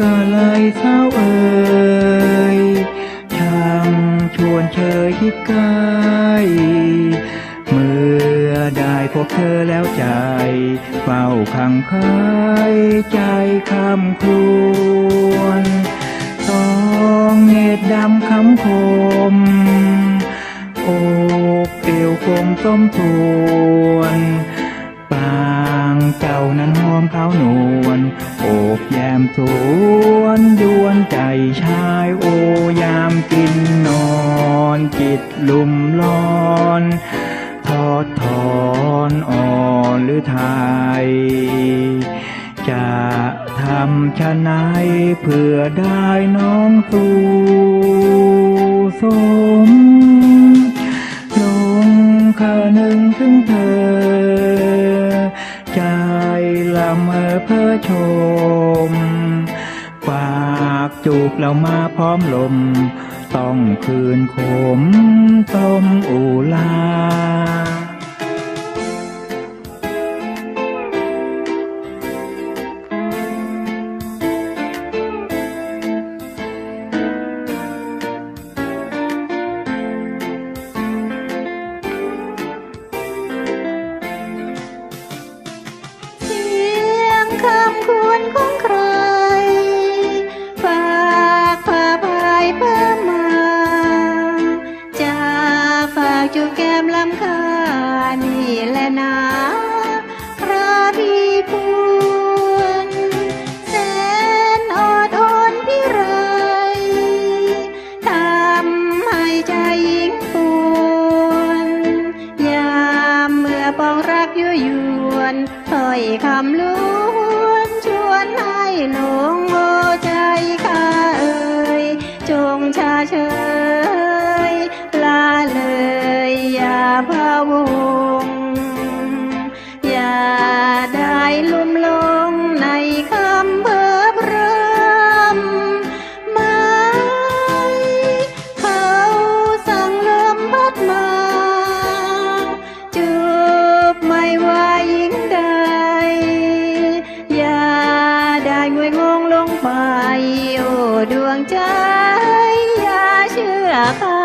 ก็เลยเศร้าเอ่ยช่างชวนเชยคิดใกล้เมื่อได้พบเธอแล้วใจ เฝ้าคังคายใจคำครวญสองเนตรดำคำคมอกเอวกลมต้มทวนปา เจ้านั้นหอมเขาวนวลโอบแยมสวนยวนใจชายโอยามกินนอนจิตลุ่มลอนทอดถอนอ่อนหรือไทย จะทำชะนายเพื่อได้น้องสู่สมลงข้าหนึ่งถึงเธอ เพ้อชม ปากจูบเรามาพร้อมลม ต้องคืนขมต้มอุลา วรของใคร ฝากผ่าพายเพิ่มมาจะฝากจูบแก้มลำคานี่แหละนะคราพี่ควรแสนอดอ่อนพี่ไรทำให้ใจหญิงปวนยามเมื่อปองรักยั่วยวนถ้อยคำล้ นให้หลงโมใจข้าเอ่ยจงชาเชยลาเลยอย่าพะวงอย่าได้ลุ่ม para, para.